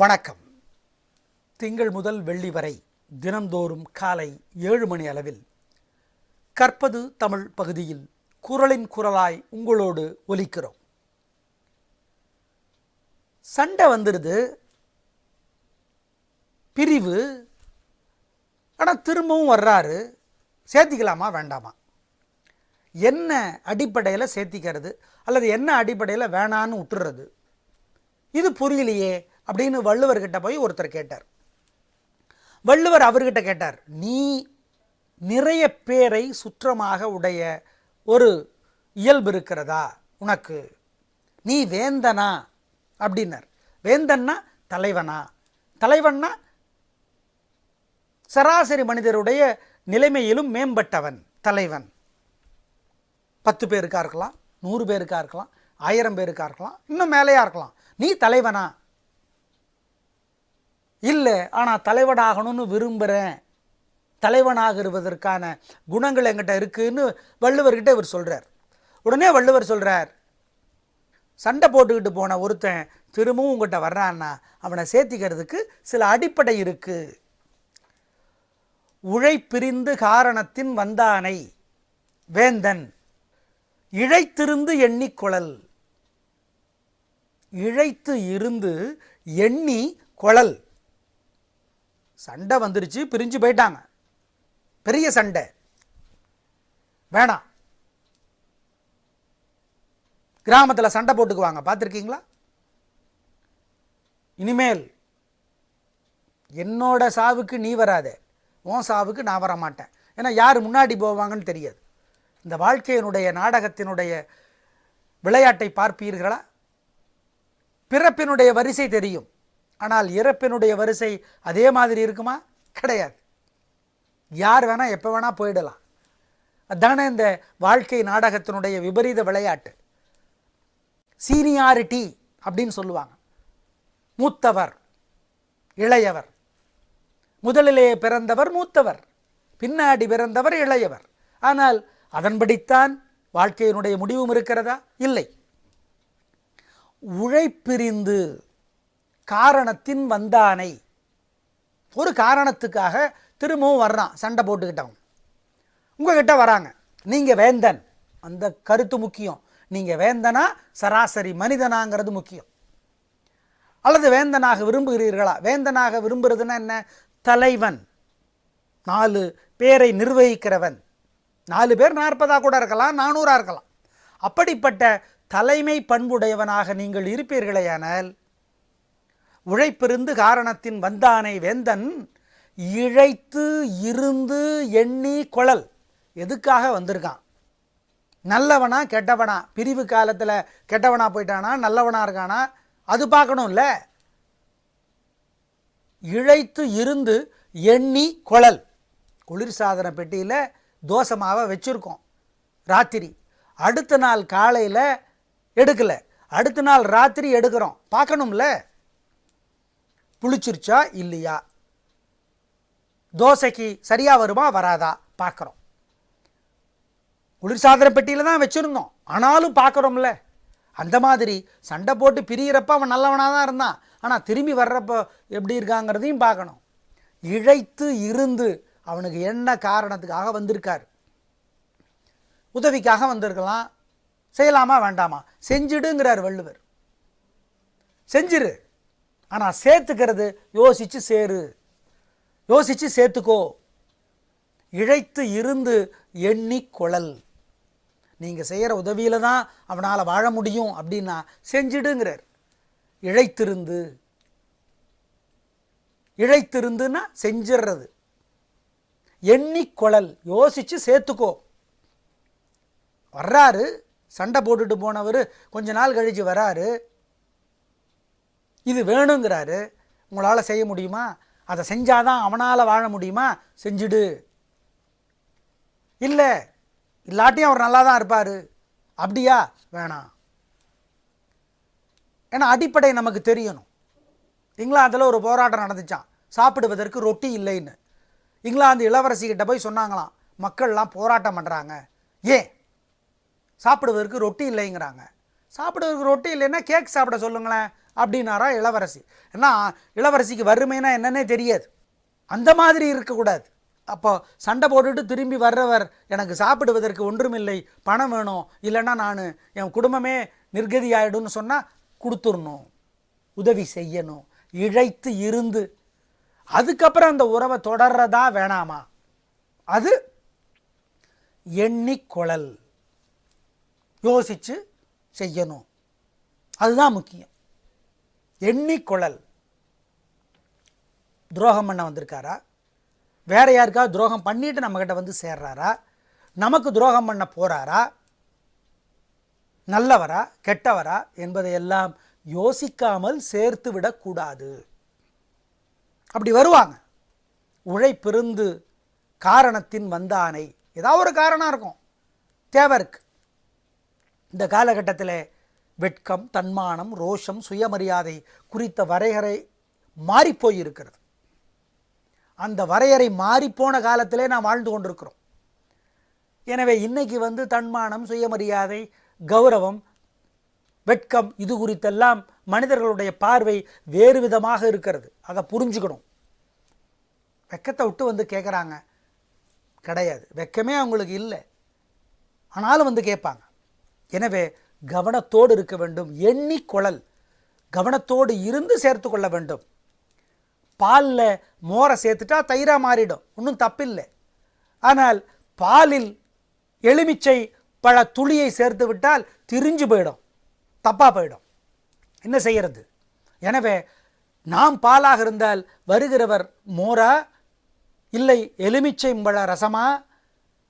வணக்கம். திங்கள் முதல் வெள்ளி வரை தினந்தோறும் காலை ஏழு மணி அளவில் கற்பது தமிழ் பகுதியில் குரலின் குரலாய் உங்களோடு ஒலிக்கிறோம். சண்டை வந்துடுது. பிரிவு. ஆனால் திரும்பவும் வர்றாரு. சேர்த்திக்கலாமா வேண்டாமா? என்ன அடிப்படையில் சேர்த்திக்கிறது? அல்லது என்ன அடிப்படையில் வேணான்னு விட்டுறது இது புரியலையே. அப்படின்னு வள்ளுவர்கிட்ட போய் ஒருத்தர் கேட்டார். வள்ளுவர் அவர்கிட்ட கேட்டார் நீ நிறைய பேரை சுற்றமாக உடைய ஒரு இயல்பு இருக்கிறதா? உனக்கு நீ வேந்தனா? அப்படின்னார். வேந்தன்னா தலைவனா? தலைவன்னா சராசரி மனிதருடைய நிலைமையிலும் மேம்பட்டவன் தலைவன். பத்து பேருக்கா இருக்கலாம் நூறு பேருக்கா இருக்கலாம் ஆயிரம் பேருக்கா இருக்கலாம் இன்னும் மேலேயா இருக்கலாம். நீ தலைவனா? இல்லை ஆனால் தலைவனாகணும்னு விரும்புகிறேன் தலைவனாகிறதற்கான குணங்கள் என்கிட்ட இருக்குதுன்னு வள்ளுவர்கிட்ட இவர் சொல்கிறார் உடனே வள்ளுவர் சொல்கிறார் சண்டை போட்டுக்கிட்டு போன ஒருத்தன் திரும்பவும் உங்கள்கிட்ட வர்றான்னா அவனை சேர்த்திக்கிறதுக்கு சில அடிப்படை இருக்குது உழைப்பிரிந்து காரணத்தின் வந்தானை வேந்தன். இழைத்திருந்து எண்ணிக்குழல் இழைத்து இருந்து எண்ணி குழல். சண்டை வந்துருச்சு பிரிஞ்சு போயிட்டாங்க. பெரிய சண்டை. வேணாம். கிராமத்தில் சண்டை போட்டுக்குவாங்க. பார்த்துருக்கீங்களா? இனிமேல் என்னோட சாவுக்கு நீ வராதே. உன் சாவுக்கு நான் வர மாட்டேன் ஏன்னா யார் முன்னாடி போவாங்கன்னு தெரியாது. இந்த வாழ்க்கையினுடைய நாடகத்தினுடைய விளையாட்டை பார்ப்பீர்களா? பிறப்பினுடைய வரிசை தெரியும். ஆனால் இறப்பினுடைய வரிசை அதே மாதிரி இருக்குமா? கிடையாது. யார் வேணால் எப்போ வேணால் போயிடலாம். அதானே இந்த வாழ்க்கை நாடகத்தினுடைய விபரீத விளையாட்டு. சீனியாரிட்டி அப்படின்னு சொல்லுவாங்க. மூத்தவர் இளையவர். முதலிலே பிறந்தவர் மூத்தவர் பின்னாடி பிறந்தவர் இளையவர். ஆனால் அதன்படித்தான் வாழ்க்கையினுடைய முடிவும் இருக்கிறதா? இல்லை. உழைப்பிரிந்து காரணத்தின் வந்தானை. ஒரு காரணத்துக்காக திரும்பவும் வர்றான் சண்டை போட்டுக்கிட்டவன். உங்ககிட்ட வராங்க. நீங்கள் வேந்தன். அந்த கருத்து முக்கியம். நீங்கள் வேந்தனா சராசரி மனிதனாங்கிறது முக்கியம். அல்லது வேந்தனாக விரும்புகிறீர்களா? வேந்தனாக விரும்புகிறதுன்னா என்ன? தலைவன். நாலு பேரை நிர்வகிக்கிறவன். நாலு பேர் நாற்பதாக கூட இருக்கலாம் நானூறாக இருக்கலாம். அப்படிப்பட்ட தலைமை பண்புடையவனாக நீங்கள் இருப்பீர்களேயானால் உழைப்பிருந்து காரணத்தின் வந்தானை வேந்தன் இழைத்து இருந்து எண்ணி குழல். எதுக்காக வந்திருக்கான்? நல்லவனா கெட்டவனா? பிரிவு காலத்தில் கெட்டவனா போயிட்டானா நல்லவனா இருக்கானா? அது பார்க்கணும்ல. இழைத்து இருந்து எண்ணி குழல். குளிர்சாதன பெட்டியில் தோசை மாவை வச்சுருக்கோம். ராத்திரி. அடுத்த நாள் காலையில் எடுக்கலை. அடுத்த நாள் ராத்திரி எடுக்கிறோம். பார்க்கணும்ல. புளிச்சிருச்சா இல்லையா? தோசைக்கு சரியாக வருமா வராதா? பார்க்குறோம். குளிர்சாதன பெட்டியில் தான் வச்சுருந்தோம். ஆனாலும் பார்க்குறோம்ல. அந்த மாதிரி சண்டை போட்டு பிரியிறப்ப அவன் நல்லவனாக தான் இருந்தான். ஆனால் திரும்பி வர்றப்போ எப்படி இருக்காங்கிறதையும் பார்க்கணும். இழைத்து இருந்து அவனுக்கு என்ன காரணத்துக்காக வந்திருக்கார்? உதவிக்காக வந்திருக்கலாம். செய்யலாமா வேண்டாமா? செஞ்சிடுங்கிறார் வள்ளுவர். செஞ்சிரு. ஆனால் சேர்த்துக்கிறது யோசித்து சேரு. யோசித்து சேர்த்துக்கோ. இழைத்து இருந்து எண்ணி குழல். நீங்கள் செய்கிற உதவியில் தான் அவனால் வாழ முடியும் அப்படின்னா செஞ்சிடுங்கிறார். இழைத்திருந்து. இழைத்திருந்துன்னா செஞ்சிடுறது எண்ணி யோசித்து சேர்த்துக்கோ. வர்றாரு. சண்டை போட்டுட்டு போனவர் கொஞ்ச நாள் கழித்து வராரு. இது வேணுங்கிறாரு உங்களால் செய்ய முடியுமா? அதை செஞ்சாதான் அவனால் வாழ முடியுமா? செஞ்சுடு. இல்லை இல்லாட்டியும் அவர் நல்லா தான் இருப்பார். அப்படியா? வேணாம். ஏன்னா அடிப்படை நமக்கு தெரியணும். இங்கிலாந்தில் ஒரு போராட்டம் நடந்துச்சான் சாப்பிடுவதற்கு ரொட்டி இல்லைன்னு. இங்கிலாந்து இளவரசிக்கிட்ட போய் சொன்னாங்களாம் மக்கள்லாம் போராட்டம் பண்ணுறாங்க ஏன்? சாப்பிடுவதற்கு ரொட்டி இல்லைங்கிறாங்க. சாப்பிடுவதற்கு ரொட்டி இல்லைன்னா கேக் சாப்பிட சொல்லுங்களேன். அப்படின்னாரா இளவரசி. ஏன்னா இளவரசிக்கு வறுமைனா என்னன்னே தெரியாது. அந்த மாதிரி இருக்கக்கூடாது. அப்போ சண்டை போட்டுட்டு திரும்பி வர்றவர் எனக்கு சாப்பிடுவதற்கு ஒன்றுமில்லை பணம் வேணும் இல்லைன்னா நான் என் குடும்பமே நிர்கதி ஆகிடும்னு சொன்னால் கொடுத்துடணும் உதவி செய்யணும் இழைத்து இருந்து. அதுக்கப்புறம் அந்த உறவை தொடர்றதா வேணாமா? அது எண்ணிக்குழல் யோசித்து செய்யணும். அதுதான் முக்கியம். எண்ணிக்குழல் துரோகம் பண்ண வந்திருக்காரா? வேற யாருக்காவது துரோகம் பண்ணிட்டு நம்மக்கிட்ட வந்து சேர்றாரா? நமக்கு துரோகம் பண்ண போறாரா? நல்லவரா? கெட்டவரா? என்பதையெல்லாம் யோசிக்காமல் சேர்த்து விடக்கூடாது அப்படி வருவாங்க. உழைப்பிருந்து காரணத்தின் வந்தானை. ஏதாவது ஒரு காரணம் இருக்கும். தேவை இருக்கு. இந்த காலகட்டத்தில் வெட்கம் தன்மானம் ரோஷம் சுயமரியாதை குறித்த வரையறை மாறிப்போயிருக்கிறது. அந்த வரையறை மாறிப்போன காலத்திலே நாம் வாழ்ந்து கொண்டிருக்கிறோம். எனவே இன்னைக்கு வந்து தன்மானம் சுயமரியாதை கௌரவம் வெட்கம் இது குறித்தெல்லாம் மனிதர்களுடைய பார்வை வேறு விதமாக இருக்கிறது. அதை புரிஞ்சுக்கணும். வெக்கத்தை விட்டு வந்து கேட்குறாங்க கிடையாது. வெக்கமே அவங்களுக்கு இல்லை. ஆனாலும் வந்து கேட்பாங்க. எனவே கவனத்தோடு இருக்க வேண்டும். எண்ணிக்குழல் கவனத்தோடு இருந்து சேர்த்து கொள்ள வேண்டும். பாலில் மோரை சேர்த்துட்டா தயிராக மாறிடும். ஒன்றும் தப்பில்லை. ஆனால் பாலில் எலுமிச்சை பழ துளியை சேர்த்து விட்டால் திரிஞ்சு போயிடும். தப்பாக போயிடும். என்ன செய்கிறது எனவே நாம் பாலாக இருந்தால் வருகிறவர் மோரா இல்லை எலுமிச்சை பழ ரசமா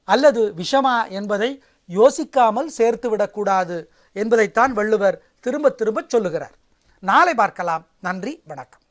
அல்லது விஷமா என்பதை யோசிக்காமல் சேர்த்து விடக்கூடாது என்பதைத்தான் வள்ளுவர் திரும்ப திரும்ப சொல்லுகிறார். நாளை பார்க்கலாம். நன்றி வணக்கம்.